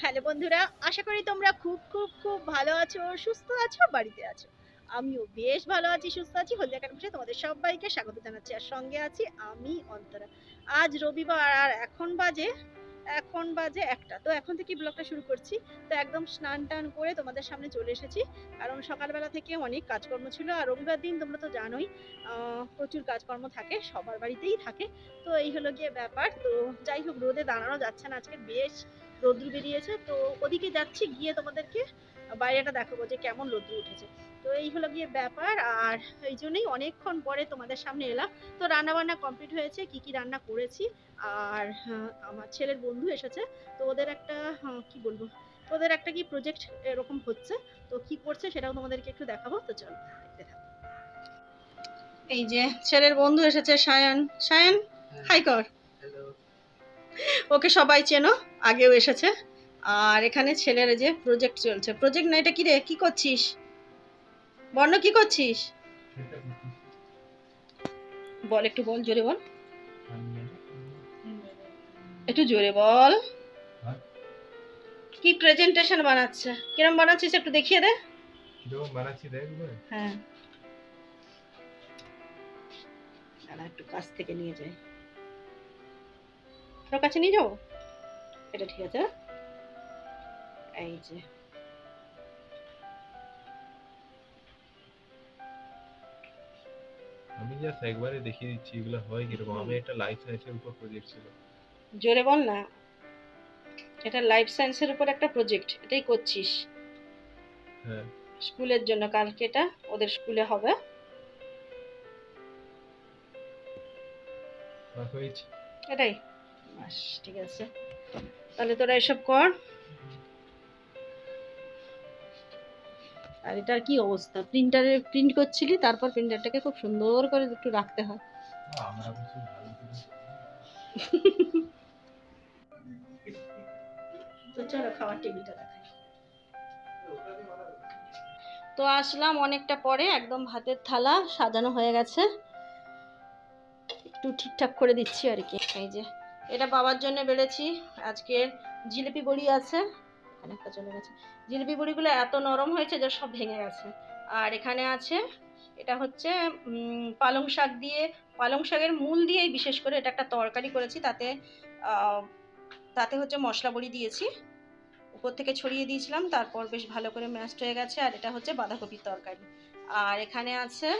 Hello বন্ধুরা, আশা করি তোমরা খুব খুব খুব ভালো আছো, সুস্থ আছো বাড়িতে আছো। আমিও বেশ ভালো আছি, সুস্থ আছি। হলদিয়া কাটামশে তোমাদের সবাইকে স্বাগত জানাচ্ছি, আর সঙ্গে আছি আমি অন্তরা। আজ রবিবার, আর এখন বাজে এখন বাজে একটা। তো এখন থেকে ব্লগটা শুরু করছি। তো একদম স্নান টান করে তোমাদের সামনে চলে এসেছি। কারণ সকালবেলা থেকে অনেক কাজকর্ম ছিল। আর রবিবার দিন তোমরা তো জানোই প্রচুর কাজকর্ম থাকে, সবার বাড়িতেই থাকে। তো এই হলো গিয়ে ব্যাপার। তো যাই হোক, রোদে দাঁড়ানো যাচ্ছে না আজকে। বেশ রোদ্রু বেরিয়েছে। তো ওদিকে যাচ্ছি, গিয়ে তোমাদেরকে বাইরেটা দেখাবো যে কেমন রোদ্রু উঠেছে। তো এই হলো গিয়ে ব্যাপার। আর এই জন্যই অনেকক্ষণ পরে তোমাদের সামনে এলাম। তো রান্না বান্না কমপ্লিট হয়েছে, কি কি রান্না করেছি। আর আমার ছেলের বন্ধু এসেছে। তো ওদের একটা কি বলব, ওদের একটা কি প্রজেক্ট এরকম হচ্ছে। তো কি করছে সেটাও তোমাদেরকে একটু দেখাবো। তো চলো। এই যে ছেলের বন্ধু এসেছে, সায়ন। সায়ন হাই কর। ওকে সবাই চেনো, আগেও এসেছে। আর এখানে ছেলের যে প্রজেক্ট চলছে। প্রজেক্ট না, এটা কি রে? কি করছিস? বর্ণ কি করছিস? বল একটু বল জোরে বল। একটু জোরে বল? কি প্রেজেন্টেশন বানাচ্ছে? কিরম বানাচ্ছিস একটু দেখিয়ে দে। বানাচ্ছি হ্যাঁ। দাঁড়া একটু কাছ থেকে নিয়ে যাই। তোর কাছে নিয়ে যাব? এটা ঠিক আছে। এই যে। আমি জাস্ট একবারে দেখিয়ে দিচ্ছি এগুলো হয় কীরকম? আমি একটা লাইফ সায়েন্সের উপর প্রজেক্ট ছিল। জোরে বল না। এটা লাইফ সায়েন্সের উপর একটা প্রজেক্ট এটাই করছিস। হ্যাঁ। স্কুলের জন্য কালকে এটা ওদের স্কুলে হবে। এটাই। বাস ঠিক আছে। তাহলে তোরা এসব কর। আর এটার কি অবস্থা? প্রিন্টারে প্রিন্ট করছিলি তারপর প্রিন্টারটাকে খুব সুন্দর করে একটু রাখতে হয়। তো চলো খাওয়ার টেবিলটা দেখাই। তো আসলাম অনেকটা পরে একদম ভাতের থালা সাজানো হয়ে গেছে। একটু ঠিকঠাক করে দিচ্ছি আর কি। এই যে এটা বাবার জন্য বেড়েছি। আজকের জিলিপি বড়ি আছে। অনেকটা চলে গেছে। জিলিপি বড়িগুলো এত নরম হয়েছে যে সব ভেঙে গেছে। আর এখানে আছে এটা হচ্ছে পালং শাক দিয়ে পালং শাকের মূল দিয়েই বিশেষ করে এটা একটা তরকারি করেছি। তাতে তাতে হচ্ছে মশলা বড়ি দিয়েছি। উপর থেকে ছড়িয়ে দিয়েছিলাম তারপর বেশ ভালো করে ম্যাশড হয়ে গেছে। আর এটা হচ্ছে বাঁধাকপির তরকারি। আর এখানে আছে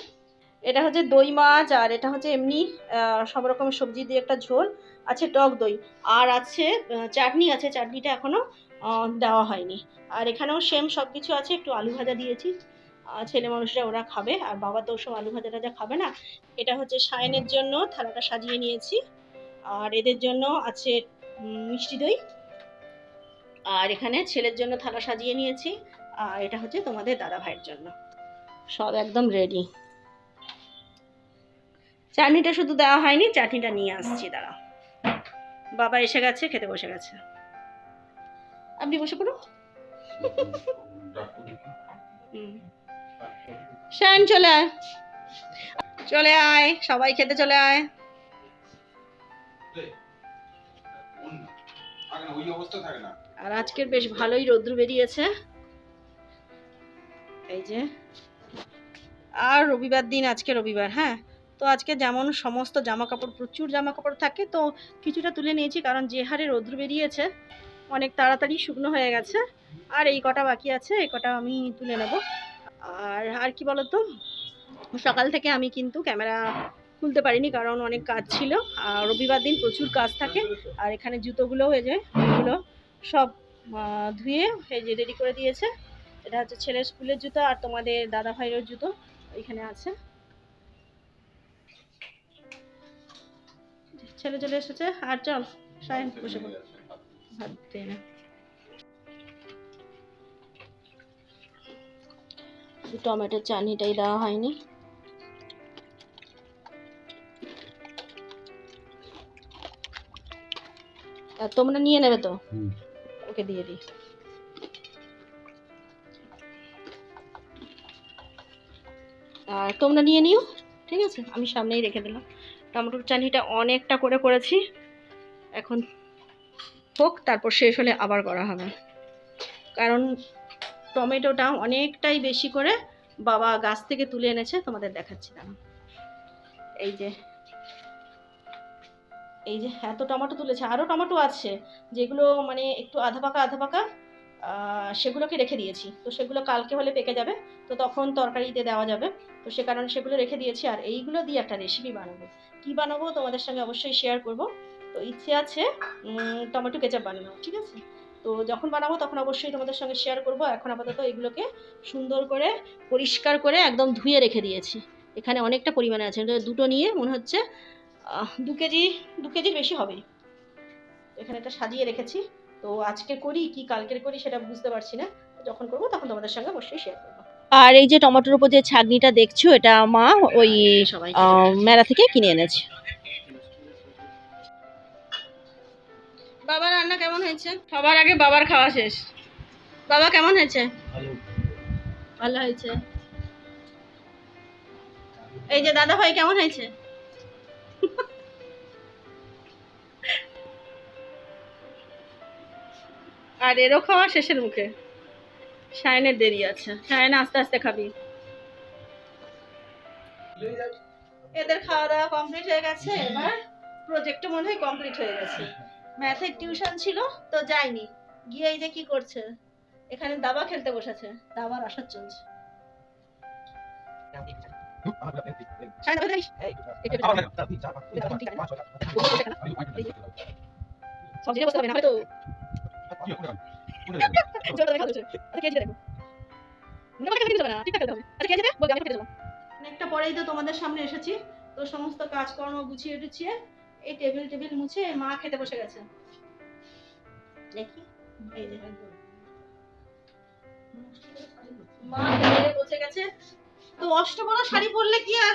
এটা হচ্ছে দই মাছ আর এটা হচ্ছে এমনি সব রকমের সবজি দিয়ে একটা ঝোল। আছে টক দই। আর আছে চাটনি আছে। চাটনিটা এখনও আহ, দেওয়া হয়নি। আর এখানেও সেম সব কিছু আছে, একটু আলু ভাজা দিয়েছি। ছেলে মানুষরা ওরা খাবে, আর বাবা তো ওসব আলু ভাজা টাজা খাবে না, এটা হচ্ছে সায়নের জন্য থালাটা সাজিয়ে নিয়েছি। আর এদের জন্য আছে মিষ্টি দই। আর এখানে ছেলের জন্য থালা সাজিয়ে নিয়েছি। আর এটা হচ্ছে তোমাদের দাদা ভাইয়ের জন্য। সব একদম রেডি চাটনিটা শুধু দেওয়া হয়নি, চাটনিটা নিয়ে আসছি দাঁড়া বাবা এসে গেছে, খেতে বসে গেছে। আপনি বসে পড়ুন। শান চলে আয়। চলে আয় সবাই খেতে চলে আয়। আর আজকের বেশ ভালোই রৌদ্র বেরিয়েছে। এই যে। আর রবিবার দিন আজকে রবিবার হ্যাঁ? তো আজকে যেমন সমস্ত জামা কাপড় প্রচুর জামা কাপড় থাকে তো কিছুটা তুলে নিয়েছি কারণ যে হারে রৌদ্র বেরিয়েছে অনেক তাড়াতাড়ি শুকনো হয়ে গেছে। আর এই কটা বাকি আছে, এই কটা আমি তুলে নেব। আর আর কি বলতো? সকাল থেকে আমি কিন্তু ক্যামেরা খুলতে পারিনি কারণ অনেক কাজ ছিল। আর রবিবার দিন প্রচুর কাজ থাকে। আর এখানে জুতোগুলো হয়ে যায় ওগুলো সব ধুয়ে এই যে রেডি করে দিয়েছে। এটা হচ্ছে ছেলের স্কুলের জুতো আর তোমাদের দাদা ভাইয়ের জুতো এখানে আছে। ছেলে চলে এসেছে। আর চল, সায়ন বসে পড়। ভাত দিয়ে নে। টমেটোর চাটনিটাই দেওয়া হয়নি। আর তোমরা নিয়ে নেবে তো? ওকে দিয়ে দিই। আর তোমরা নিয়ে নিও ঠিক আছে? আমি সামনেই রেখে দিলাম। টমেটোর চাটনিটা অনেকটা করে করেছি। এখন হোক, তারপর শেষ হলে আবার করা হবে। কারণ টমেটোটা অনেকটাই বেশি করে বাবা গাছ থেকে তুলে এনেছে, তোমাদের দেখাচ্ছি দাঁড়াও এই যে এই যে এত টমেটো তুলেছে আরও টমেটো আছে, যেগুলো মানে একটু আধা পাকা আধা পাকা সেগুলোকে রেখে দিয়েছি। তো সেগুলো কালকে হলে পেকে যাবে, তো তখন তরকারিতে দেওয়া যাবে। তো সে কারণে সেগুলো রেখে দিয়েছি, আর এইগুলো দিয়ে একটা রেসিপি বানাবো। কি বানাবো তোমাদের সঙ্গে অবশ্যই শেয়ার করব। তো ইচ্ছে আছে টমেটো কেচাপ বানানো ঠিক আছে? তো যখন বানাবো তখন অবশ্যই তোমাদের সঙ্গে শেয়ার করব। এখন আপাতত এগুলোকে সুন্দর করে পরিষ্কার করে একদম ধুয়ে রেখে দিয়েছি। এখানে অনেকটা পরিমাণে আছে। দুটো নিয়ে মনে হচ্ছে দু কেজি দু কেজির বেশি হবে এখানে একটা সাজিয়ে রেখেছি। তো আজকে করি কি কালকের করি সেটা বুঝতে পারছি না। যখন করব তখন তোমাদের সঙ্গে অবশ্যই শেয়ার করব। আর এই যে টমেটোর উপর যে ছাগনিটা দেখছ এটা মা ওই সবাই মেলা থেকে কিনে এনেছে। রান্না কেমন হয়েছে? সবার আগে বাবার খাওয়া শেষ। বাবা কেমন হয়েছে? ভালো। হয়েছে। এই যে দাদা ভাই কেমন হয়েছে? আর এরও খাওয়া শেষের মুখে। সায়নের দেরি আছে। সায়ন আস্তে আস্তে খাবি। এদের খাওয়া দাওয়া কমপ্লিট হয়ে গেছে? এবার প্রজেক্টও মনে হয় কমপ্লিট হয়ে গেছে। ম্যাথের টিউশন ছিল তো যাইনি গিয়ে এই যে কি করছে এখানে দাবা খেলতে বসেছে দাবার আসর চলছে সায়ন, সব জিনিস বসতে হবে না হয়তো জোরে জোরে হচ্ছে। আচ্ছা, দেখো। অনেকটা পরেই তো তোমাদের সামনে এসেছি তো সমস্ত কাজকর্ম গুছিয়ে টুছিয়ে এই টেবিল টেবিল মুছে মা খেতে বসে গেছে। দেখি। মা খেতে বসে গেছে। তো শাড়ি পরলে কি আর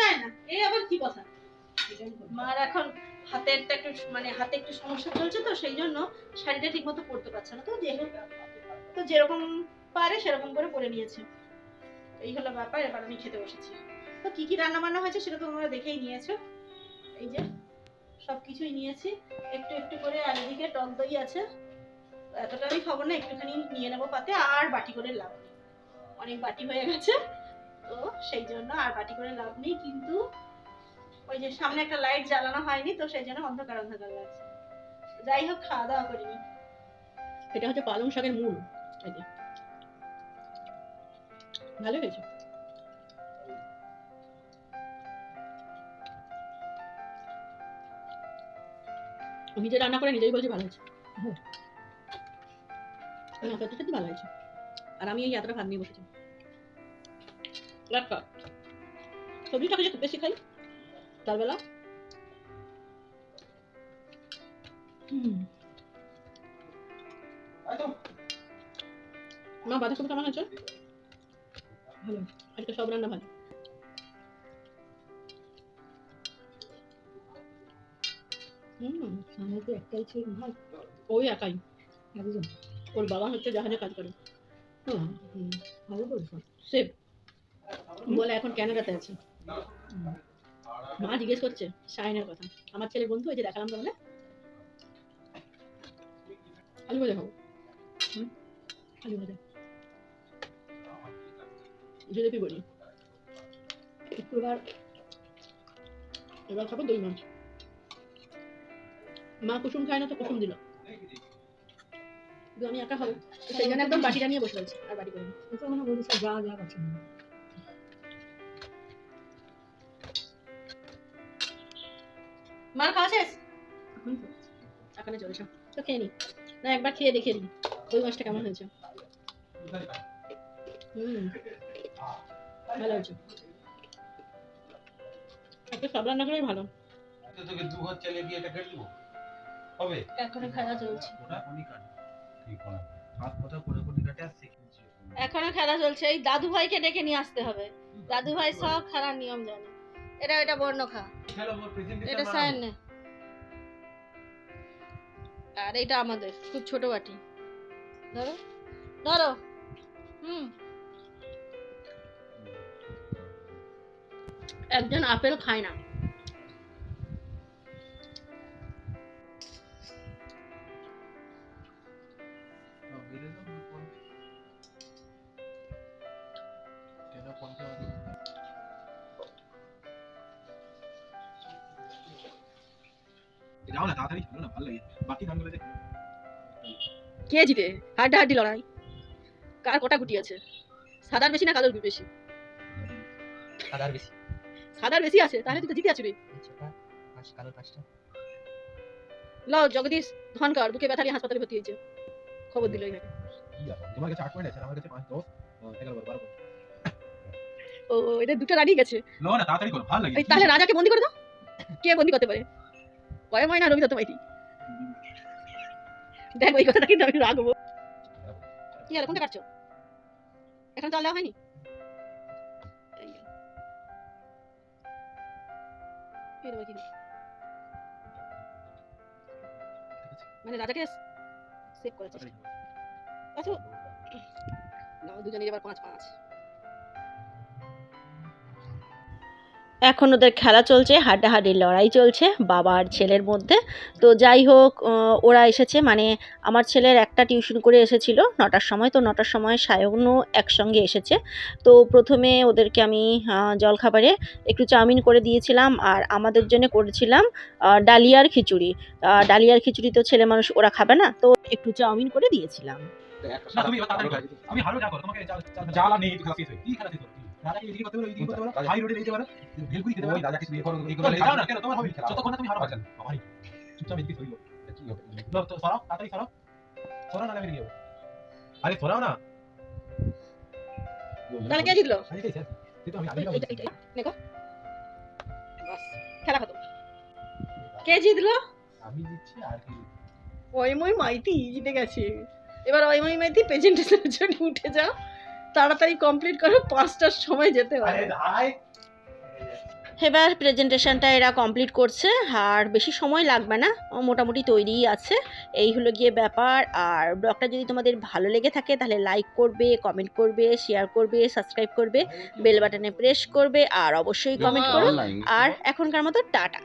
যায় না? আবার কি কথা? এখন হাতের একটু মানে হাতে একটু সমস্যা চলছে তো, সেই জন্য শাড়িটা ঠিক মতো পরতে পারছে না। তো তো যেরকম পারে সেরকম করে পরে নিয়েছে। এই হলো ব্যাপার, এবার আমি খেতে বসেছি। তো কি কি রান্না বান্না হয়েছে সেটা তোমরা দেখেই নিয়েছো। এই যে। সব কিছুই নিয়েছি। একটু একটু করে এদিকে টক দই আছে। এতটা আমি খাব না, একটুখানি নিয়ে নেব পাতে, আর বাটি করে লাভ নেই। অনেক বাটি হয়ে গেছে, তো সেই জন্য আর বাটি করে লাভ নেই, কিন্তু ওই যে সামনে একটা লাইট জ্বালানো হয়নি, তো সেই জন্য অন্ধকার অন্ধকার লাগছে। যাই হোক, খাওয়া দাওয়া করিনি এটা হচ্ছে পালং শাকের মূল ভালো হয়েছে? নিজে রান্না করে নিজেই বলছি, ভালো হয়েছে। সত্যি ভালো হয়েছে। আর আমি এই এতটা ভাত নিয়ে বসেছি। একটা সবজিটা খেলে খুব বেশি খাই। হুম। মা বাঁধাকপি কেমন আছে ভালো। আজকে সব রান্না ভালো। আমার তো একটাই ছিল ভাই ওই একাই। একজন। ওর বাবা হচ্ছে জাহাজে কাজ করে। ভালো করেছ। সে বলে এখন ক্যানাডাতে আছে। মা জিজ্ঞেস করছে শাইনের কথা। আমার ছেলে বন্ধু ওই যে দেখালাম তাহলে আলু ভাজা খাব। আলু ভাজা। জিলিপি বলি শুক্রবার এবার খাব দই মাছ। মা কুসুম খায় না তো কুসুম দিল। আমি একা খাব। সেই জন্য একদম বাটিটা নিয়ে বসে রয়েছে আর বাটি করে মানে বলেছে যা যা আছে মার খাওয়া শেষ? এখন তো। খেয়ে নি। না একবার খেয়ে দেখে নি। ওই মাছটা কেমন হয়েছে? হুম। ভালো হয়েছে। একটা সব রান্না করেই ভালো তোকে দু হাত চালিয়ে দিয়ে এটা কেটে দেবো? হবে? এখনও খেলা চলছে। এখনও খেলা চলছে। এই দাদু ভাইকে ডেকে নিয়ে আসতে হবে। দাদু ভাই সব খেলার নিয়ম জানে। এটা এটা বর্ণ খা এটা সায়ন নে। আর এটা আমাদের খুব ছোট বাটি। ধরো। ধরো। হুম। একজন আপেল খায় না। যাও না তাড়াতাড়ি খেলো না ভালো লাগে। বাকি গানগুলো দেখো কে জিতে হাড্ডাহাড্ডি লড়াই। কার কটা গুটি আছে? সাদার বেশি না কালোর বেশি? সাদার বেশি। সাদার বেশি আছে তাহলে তুই তো জিতে আছো রে। ছোটা কালো পাঁচটা। লও জগদীশ ধনকর বুকে ব্যথা নিয়ে হাসপাতালে ভর্তি হয়েছে। খবর দিল এখানে। তোমার কাছে আট পয়েন্ট আছে আমার কাছে পাঁচ দশ আহ, এগারো বারো বারো point। ও এদের দুটো রানি গেছে। লো না তাড়াতাড়ি করো ভালো লাগে। তাহলে রাজাকে বন্দি করে দাও। কে বন্দি করতে পারে? কয় ময়না রবি দত্ত মাইতি দেখ ওই কথাটা কিন্তু আমি রাখব কি আর কোনটা কাটছো এখন চাল দেওয়া হয়নি? মানে রাজাকে সেভ করেছে আচ্ছা না দুজনে এবার পাঁচ পাঁচ এখন ওদের খেলা চলছে হাড্ডাহাড্ডি লড়াই চলছে বাবা আর ছেলের মধ্যে। তো যাই হোক ওরা এসেছে মানে আমার ছেলের একটা টিউশন করে এসেছিল নটার সময়, তো নটার সময় সায়নও একসঙ্গে এসেছে। তো প্রথমে ওদেরকে আমি জলখাবারে একটু চাউমিন করে দিয়েছিলাম আর আমাদের জন্য করেছিলাম ডালিয়ার খিচুড়ি। ডালিয়ার খিচুড়ি তো ছেলে মানুষ ওরা খাবে না, তো একটু চাউমিন করে দিয়েছিলাম। আর কি? সরিও না তাহলে জিতলো? আমি দেখছি তুই তো আমি আগে এইটা, এইটা, দেখো। বাস খেলা খতম। কে জিতলো? আমি দিচ্ছি আর কি অয়ময় মাইতি জিতে গেছে। এবার অয়ময় মাইতি প্রেজেন্টেশনের জন্য উঠে যাও। তাড়াতাড়ি কমপ্লিট করো পাঁচটার সময় যেতে হবে এবার প্রেজেন্টেশনটা এরা কমপ্লিট করছে আর বেশি সময় লাগবে না ও মোটামুটি তৈরিই আছে। এই হলো গিয়ে ব্যাপার আর ব্লগটা যদি তোমাদের ভালো লেগে থাকে তাহলে লাইক করবে কমেন্ট করবে শেয়ার করবে সাবস্ক্রাইব করবে বেল বাটনে প্রেস করবে আর অবশ্যই কমেন্ট করো। আর এখনকার মতো টাটা।